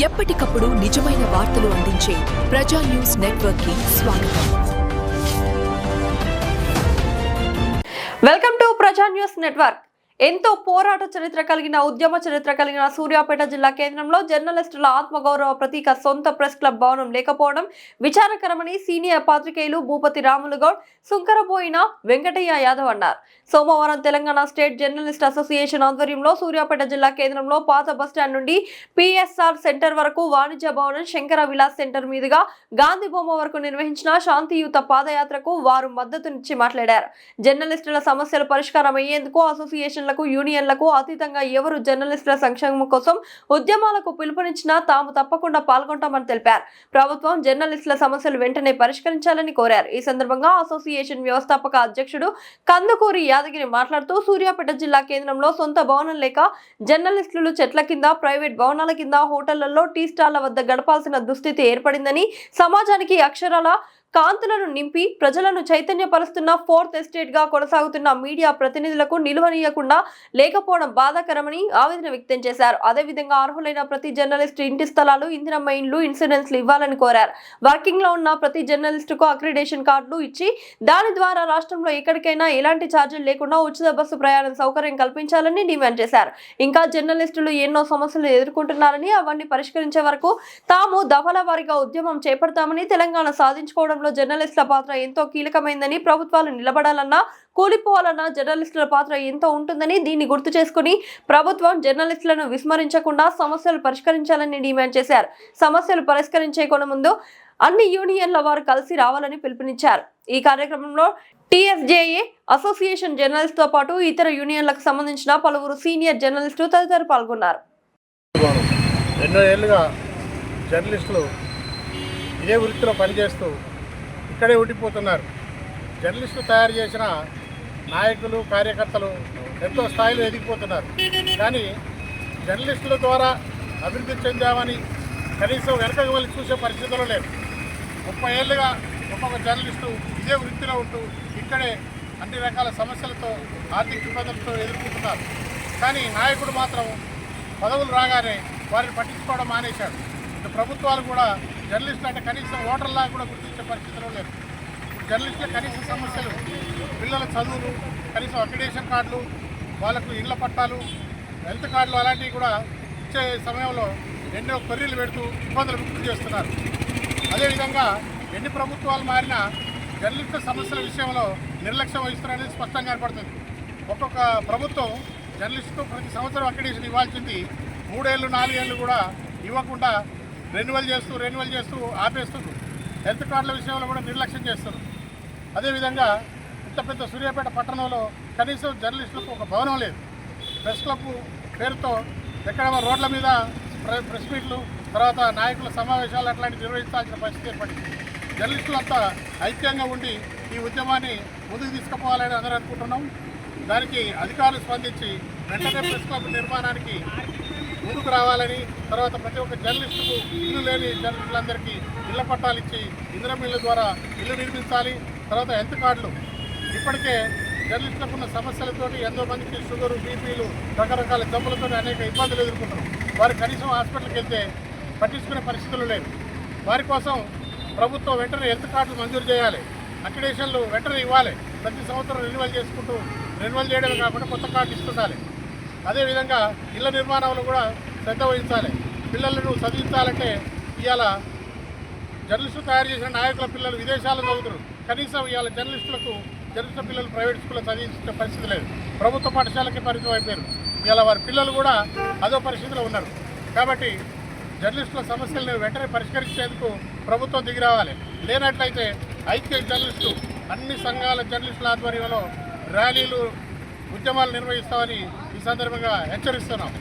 ఎప్పటికప్పుడు నిజమైన వార్తలు అందించే ప్రజా న్యూస్ నెట్వర్క్కి స్వాగతం. Welcome to Praja news network. ఎంతో పోరాట చరిత్ర కలిగిన ఉద్యమ చరిత్ర కలిగిన సూర్యాపేట జిల్లా కేంద్రంలో జర్నలిస్టుల ఆత్మగౌరవ ప్రతీక సొంత ప్రెస్ క్లబ్ భవనం లేకపోవడం విచారకరమని సీనియర్ పాత్రికేయులు భూపతి రాములు గౌడ్ సుంకరబోయిన వెంకటయ్య యాదవ్ అన్నారు. సోమవారం తెలంగాణ స్టేట్ జర్నలిస్ట్ అసోసియేషన్ ఆధ్వర్యంలో సూర్యాపేట జిల్లా కేంద్రంలో పాత బస్టాండ్ నుండి పిఎస్ఆర్ సెంటర్ వరకు వాణిజ్య భవనం శంకర విలాస్ సెంటర్ మీదుగా గాంధీ బొమ్మ వరకు నిర్వహించిన శాంతియుత పాదయాత్రకు వారు మద్దతునిచ్చి మాట్లాడారు. జర్నలిస్టుల సమస్యలు పరిష్కారం అసోసియేషన్ అసోసియేషన్లకు యూనియన్లకు అతీతంగా ఎవరు జర్నలిస్టుల సంక్షేమం కోసం ఉద్యమాలకు పిలుపునిచ్చినా తాము తప్పకుండా పాల్గొంటామని తెలిపారు. ప్రభుత్వం జర్నలిస్టుల సమస్యలు వెంటనే పరిష్కరించాలని కోరారు. ఈ సందర్భంగా అసోసియేషన్ వ్యవస్థాపక అధ్యక్షుడు కందుకూరి యాదగిరి మాట్లాడుతూ సూర్యాపేట జిల్లా కేంద్రంలో సొంత భవనం లేక జర్నలిస్టులు చెట్ల కింద ప్రైవేట్ భవనాల కింద హోటళ్ళలో టీ స్టాళ్ళ వద్ద గడపాల్సిన దుస్థితి ఏర్పడిందని సమాజానికి అక్షరాల కాంతులను నింపి ప్రజలను చైతన్యపరుస్తున్న ఫోర్త్ ఎస్టేట్గా కొనసాగుతున్న మీడియా ప్రతినిధులకు నిలువనీయకుండా లేకపోవడం బాధాకరమని ఆవేదన వ్యక్తం చేశారు. అదేవిధంగా అర్హులైన ప్రతి జర్నలిస్ట్ ఇంటి స్థలాలు ఇందిరమ్మ ఇండ్లు ఇన్సూరెన్స్లు ఇవ్వాలని కోరారు. వర్కింగ్లో ఉన్న ప్రతి జర్నలిస్టుకు అక్రిడేషన్ కార్డులు ఇచ్చి దాని ద్వారా రాష్ట్రంలో ఎక్కడికైనా ఎలాంటి ఛార్జీలు లేకుండా ఉచిత బస్సు ప్రయాణం సౌకర్యం కల్పించాలని డిమాండ్ చేశారు. ఇంకా జర్నలిస్టులు ఎన్నో సమస్యలు ఎదుర్కొంటున్నారని అవన్నీ పరిష్కరించే వరకు తాము దఫల ఉద్యమం చేపడతామని తెలంగాణ సాధించుకోవడం సాధించుకోవడంలో జర్నలిస్టుల పాత్ర ఎంతో కీలకమైందని ప్రభుత్వాలు నిలబడాలన్నా కూలిపోవాలన్నా జర్నలిస్టుల పాత్ర ఎంతో ఉంటుందని దీన్ని గుర్తు చేసుకుని ప్రభుత్వం జర్నలిస్టులను విస్మరించకుండా సమస్యలు పరిష్కరించాలని డిమాండ్ చేశారు. సమస్యలు పరిష్కరించే కొన ముందు అన్ని యూనియన్ల వారు కలిసి రావాలని పిలుపునిచ్చారు. ఈ కార్యక్రమంలో టీఎస్జేఏ అసోసియేషన్ జర్నలిస్ట్తో పాటు ఇతర యూనియన్లకు సంబంధించిన పలువురు సీనియర్ జర్నలిస్టులు తదితరులు పాల్గొన్నారు. ఎన్నో ఏళ్ళుగా జర్నలిస్టులు ఇదే వృత్తిలో పనిచేస్తూ ఇక్కడే ఉండిపోతున్నారు. జర్నలిస్టులు తయారు చేసిన నాయకులు కార్యకర్తలు ఎంతో స్థాయిలో ఎదిగిపోతున్నారు. కానీ జర్నలిస్టుల ద్వారా అభివృద్ధి చెందామని కనీసం వెనకకు వెళ్ళి చూసే పరిస్థితులు లేవు ముప్పై ఏళ్ళుగా ఒక్కొక్క జర్నలిస్టు ఇదే వృత్తిలో ఉంటూ ఇక్కడే అన్ని రకాల సమస్యలతో ఆర్థిక ఇబ్బందులతో ఎదుర్కొంటున్నారు. కానీ నాయకుడు మాత్రం పదవులు రాగానే వారిని పట్టించుకోవడం మానేశాడు. ఇటు ప్రభుత్వాలు కూడా జర్నలిస్టులు అంటే కనీసం ఓటర్లా కూడా గుర్తించే పరిస్థితిలో లేదు ఇప్పుడు జర్నలిస్టుల కనీస సమస్యలు. పిల్లల చదువులు కనీసం అక్రిడేషన్ కార్డులు వాళ్ళకు ఇళ్ళ పట్టాలు హెల్త్ కార్డులు అలాంటివి కూడా ఇచ్చే సమయంలో ఎన్నో కొర్రీలు పెడుతూ ఇబ్బందులు గుర్తు చేస్తున్నారు. అదేవిధంగా ఎన్ని ప్రభుత్వాలు మారినా జర్నలిస్టుల సమస్యల విషయంలో నిర్లక్ష్యం వహిస్తున్నారనేది స్పష్టంగా కనపడుతుంది. ఒక్కొక్క ప్రభుత్వం జర్నలిస్టుకు ప్రతి సంవత్సరం అక్రిడేషన్ ఇవ్వాల్సింది మూడేళ్ళు నాలుగేళ్ళు కూడా ఇవ్వకుండా రెన్యువల్ చేస్తూ రెన్యువల్ చేస్తూ ఆపేస్తున్నారు హెల్త్ కార్డుల విషయంలో కూడా నిర్లక్ష్యం చేస్తారు. అదేవిధంగా ఇంత పెద్ద సూర్యాపేట పట్టణంలో కనీసం జర్నలిస్టులకు ఒక భవనం లేదు. ప్రెస్ క్లబ్ పేరుతో ఎక్కడ రోడ్ల మీద ప్రెస్ మీట్లు తర్వాత నాయకుల సమావేశాలు అట్లాంటివి నిర్వహించాల్సిన పరిస్థితి ఏర్పడింది. జర్నలిస్టులంతా ఐక్యంగా ఉండి ఈ ఉద్యమాన్ని ముందుకు తీసుకుపోవాలని అందరూ అనుకుంటున్నాం. దానికి అధికారులు స్పందించి వెంటనే ప్రెస్ క్లబ్ నిర్మాణానికి ముందుకు రావాలని తర్వాత ప్రతి ఒక్క జర్నలిస్టుకు ఇల్లు లేని జర్నలిస్టులందరికీ ఇళ్ళ పట్టాలు ఇచ్చి ఇందిరా ద్వారా ఇల్లు నిర్మించాలి తర్వాత హెల్త్ కార్డులు. ఇప్పటికే జర్నలిస్టులకు ఉన్న సమస్యలతోటి ఎంతో మందికి షుగరు బీపీలు రకరకాల జబ్బులతో అనేక ఇబ్బందులు ఎదుర్కొంటున్నారు వారు కనీసం హాస్పిటల్కి వెళ్తే పట్టించుకునే పరిస్థితులు లేవు. వారి కోసం ప్రభుత్వం వెంటనే హెల్త్ కార్డులు మంజూరు చేయాలి. అక్రిడేషన్లు వెంటనే ఇవ్వాలి. ప్రతి సంవత్సరం రెన్యువల్ చేసుకుంటూ రెన్యువల్ చేయడమే కాకుండా కొత్త కార్డు ఇస్తుండాలి అదేవిధంగా ఇళ్ళ నిర్మాణంలో కూడా శ్రద్ధ వహించాలి. పిల్లలను చదివించాలంటే ఇవాళ జర్నలిస్టులు తయారు చేసిన నాయకుల పిల్లలు విదేశాల్లో చదువుతారు కనీసం ఇవాళ జర్నలిస్టులకు జర్నలిస్టు పిల్లలు ప్రైవేట్ స్కూల్లో చదివించే పరిస్థితి లేదు. ప్రభుత్వ పాఠశాలకి పరిమితం అయిపోయారు. ఇవాళ వారి పిల్లలు కూడా అదో పరిస్థితిలో ఉన్నారు. కాబట్టి జర్నలిస్టుల సమస్యలను వెంటనే పరిష్కరించేందుకు ప్రభుత్వం దిగి రావాలి. లేనట్లయితే ఐక్య జర్నలిస్టు అన్ని సంఘాల జర్నలిస్టుల ఆధ్వర్యంలో ర్యాలీలు ఉద్యమాలు నిర్వహిస్తామని ఈ సందర్భంగా హెచ్చరిస్తున్నాం.